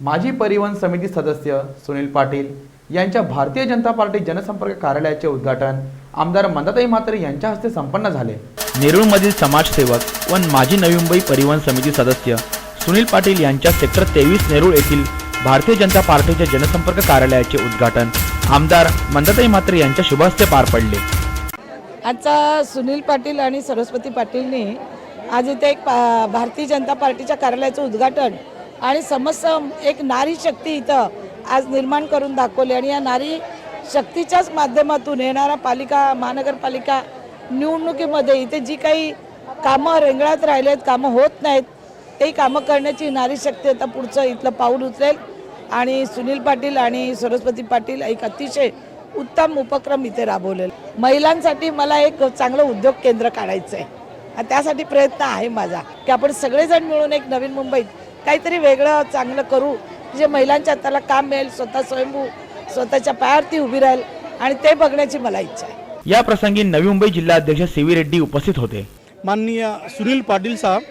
माजी परिवहन समिती सदस्य सुनील पाटील यांच्या भारतीय जनता पार्टी जनसंपर्क कार्यालयाचे उद्घाटन आमदार मंदाताई म्हात्रे यांच्या हस्ते संपन्न झाले. नेरूळमधील समाजसेवक व माजी नवी मुंबई परिवहन समिती सदस्य सुनील पाटील यांच्या सेक्टर तेवीस नेरूळ येथील भारतीय जनता पार्टीच्या जनसंपर्क कार्यालयाचे उद्घाटन आमदार मंदाताई म्हात्रे यांच्या शुभहस्ते पार पडले. आजचा सुनील पाटील आणि सरस्वती पाटीलनी आज इथे एक पा भारतीय जनता पार्टीच्या कार्यालयाचं उद्घाटन आणि समस्त एक नारी शक्ती इथं आज निर्माण करून दाखवली आणि या नारी शक्तीच्याच माध्यमातून येणाऱ्या पालिका महानगरपालिका निवडणुकीमध्ये इथे जी काही कामं रेंगळात राहिले आहेत कामं होत नाहीत ते कामं करण्याची नारी शक्ती आता पुढचं इथलं पाऊल उचलेल. आणि सुनील पाटील आणि सरस्वती पाटील एक अतिशय उत्तम उपक्रम इथे राबवलेला महिलांसाठी मला एक चांगलं उद्योग केंद्र काढायचं आहे आणि त्यासाठी प्रयत्न आहे माझा की आपण सगळेजण मिळून एक नवीन मुंबईत काहीतरी वेगळं चांगलं करू. जे महिलांच्या हाताला काम मिळेल स्वतः स्वयंभू स्वतःच्या पायावरती उभी राहील आणि ते बघण्याची मला इच्छा आहे. या प्रसंगी नवी मुंबई जिल्हाध्यक्ष सी व्ही रेड्डी उपस्थित होते. माननीय सुनील पाटिल साहब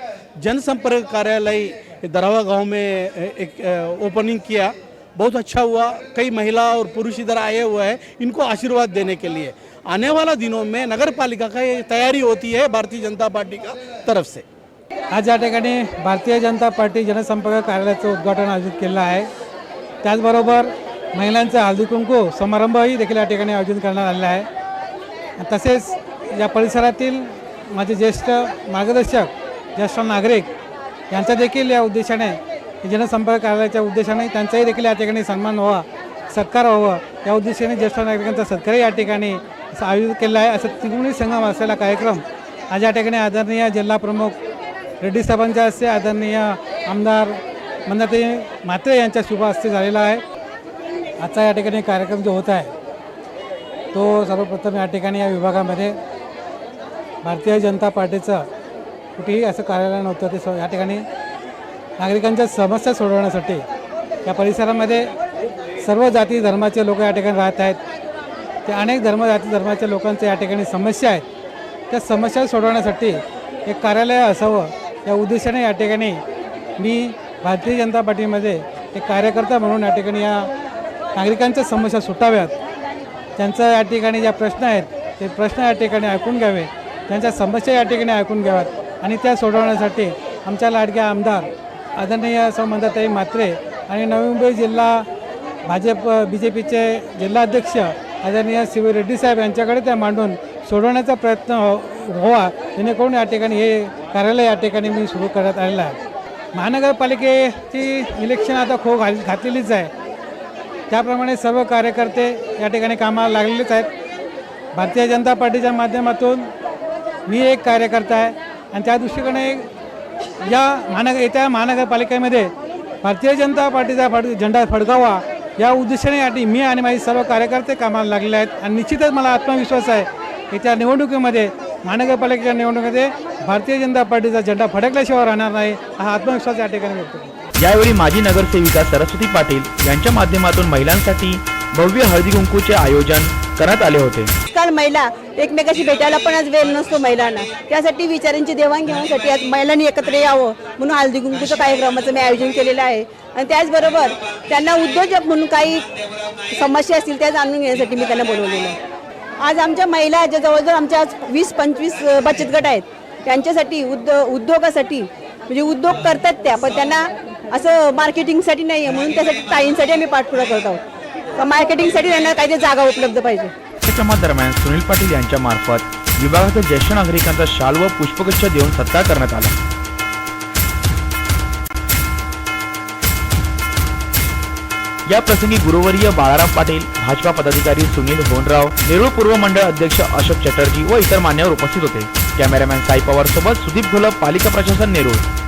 जनसंपर्क कार्यालय दरवा गांव में एक ओपनिंग किया. बहुत अच्छा हुआ. कई महिला और पुरुष इधर आए हुए हैं इनको आशीर्वाद देने के लिए. आने वाला दिनों में नगर पालिका का ये तैयारी होती है भारतीय जनता पार्टी का तरफ से। आज या ठिकाणी भारतीय जनता पार्टी जनसंपर्क कार्यालयाचं उद्घाटन आयोजित केलं आहे. त्याचबरोबर महिलांचा हळदी कुंकू समारंभही देखील या ठिकाणी आयोजित करण्यात आलेला आहे. तसेच या परिसरातील माझे ज्येष्ठ मार्गदर्शक ज्येष्ठ नागरिक यांचा देखील या उद्देशाने जनसंपर्क कार्यालयाच्या उद्देशाने त्यांचाही देखील या ठिकाणी सन्मान व्हावा सत्कार व्हावा या उद्देशाने ज्येष्ठ नागरिकांचा सत्कारही या ठिकाणी आयोजित केला आहे. असं त्रिगुणी संगम असलेला कार्यक्रम आज या ठिकाणी आदरणीय जिल्हा प्रमुख रेड्डी साहेबांच्या हस्ते आदरणीय आमदार मंदाते म्हात्रे यांच्या शुभ हस्ते झालेला आहे. आजचा या ठिकाणी कार्यक्रम जो होत आहे तो सर्वप्रथम या ठिकाणी या विभागामध्ये भारतीय जनता पार्टीचं कुठेही असं कार्यालय नव्हतं ते स- या ठिकाणी नागरिकांच्या समस्या सोडवण्यासाठी या परिसरामध्ये सर्व जाती धर्माचे लोक या ठिकाणी राहत आहेत. ते अनेक धर्म जाती धर्माच्या लोकांच्या या ठिकाणी समस्या आहेत. त्या समस्या सोडवण्यासाठी एक कार्यालय असावं या उद्देशाने या ठिकाणी मी भारतीय जनता पार्टीमध्ये एक कार्यकर्ता म्हणून या ठिकाणी या नागरिकांच्या समस्या सुटाव्यात. त्यांचा या ठिकाणी ज्या प्रश्न आहेत ते प्रश्न या ठिकाणी ऐकून घ्यावे. त्यांच्या समस्या या ठिकाणी ऐकून घ्याव्यात आणि त्या सोडवण्यासाठी आमच्या लाडक्या आमदार आदरणीय संबंधाताई म्हात्रे आणि नवी मुंबई जिल्हा भाजप बी जे पीचे जिल्हाध्यक्ष आदरणीय शिव रेड्डी साहेब यांच्याकडे त्या मांडून सोडवण्याचा प्रयत्न हो- व्हावा. जेणेकरून या ठिकाणी हे कार्यालय या ठिकाणी मी सुरू करत आलेलं आहे. महानगरपालिकेची इलेक्शन आता खो घाल घातलेलीच आहे. त्याप्रमाणे सर्व कार्यकर्ते या ठिकाणी कामाला लागलेलेच आहेत. भारतीय जनता पार्टीच्या माध्यमातून मी एक कार्यकर्ता आहे आणि त्या दृष्टीकडे या महानगर येत्या महानगरपालिकेमध्ये भारतीय जनता पार्टीचा फड झेंडा फडकावा या उद्देशाने यासाठी मी आणि माझे सर्व कार्यकर्ते कामाला लागलेले आहेत. आणि निश्चितच मला आत्मविश्वास आहे. येत्या निवडणुकीमध्ये महानगरपालिकेच्या निवडणुकीमध्ये भारतीय जनता पार्टीचा झेंडा फडकल्याशिवाय राहणार नाही हा आत्मविश्वास या ठिकाणी व्यक्त करतो. यावेळी माजी नगरसेविका सरस्वती पाटील यांच्या माध्यमातून महिलांसाठी भव्य हळदी कुंकूचे आयोजन करण्यात आले होते. आजकाल महिला एकमेकाशी भेटायला पण आज वेळ नसतो महिलांना. त्यासाठी विचारांची देवाणघेवाणसाठी आज महिलांनी एकत्र यावं म्हणून हळदी कुंकूचं कार्यक्रमाचं मी आयोजन केलेलं आहे. आणि त्याचबरोबर त्यांना उद्योजक म्हणून काही समस्या असतील त्या जाणून घेण्यासाठी मी त्यांना बोलवलेलं आहे. आज आमच्या महिला ज्या जवळजवळ आमच्या आज वीस पंचवीस बचत गट आहेत. त्यांच्यासाठी उद्यो उद्योगासाठी म्हणजे उद्योग करतात त्या पण त्यांना असं मार्केटिंगसाठी नाही आहे म्हणून त्यासाठी ताईंसाठी आम्ही पाठपुरा करत आहोत. मार्केटिंगसाठी त्यांना काहीतरी जागा उपलब्ध पाहिजे. कार्यक्रमात दरम्यान सुनील पाटील यांच्या मार्फत विभागातील ज्येष्ठ नागरिकांचा शाल व पुष्पगुच्छ देऊन सत्कार करण्यात आला. या प्रसंगी गुरुवर्य बाळाराम पाटील भाजपा पदाधिकारी सुनील होनराव नेरूळ पूर्व मंडळ अध्यक्ष अशोक चटर्जी व इतर मान्यवर उपस्थित होते. कॅमेरामॅन साई पवार सोबत सुदीप घोलप पालिका प्रशासन नेरूळ.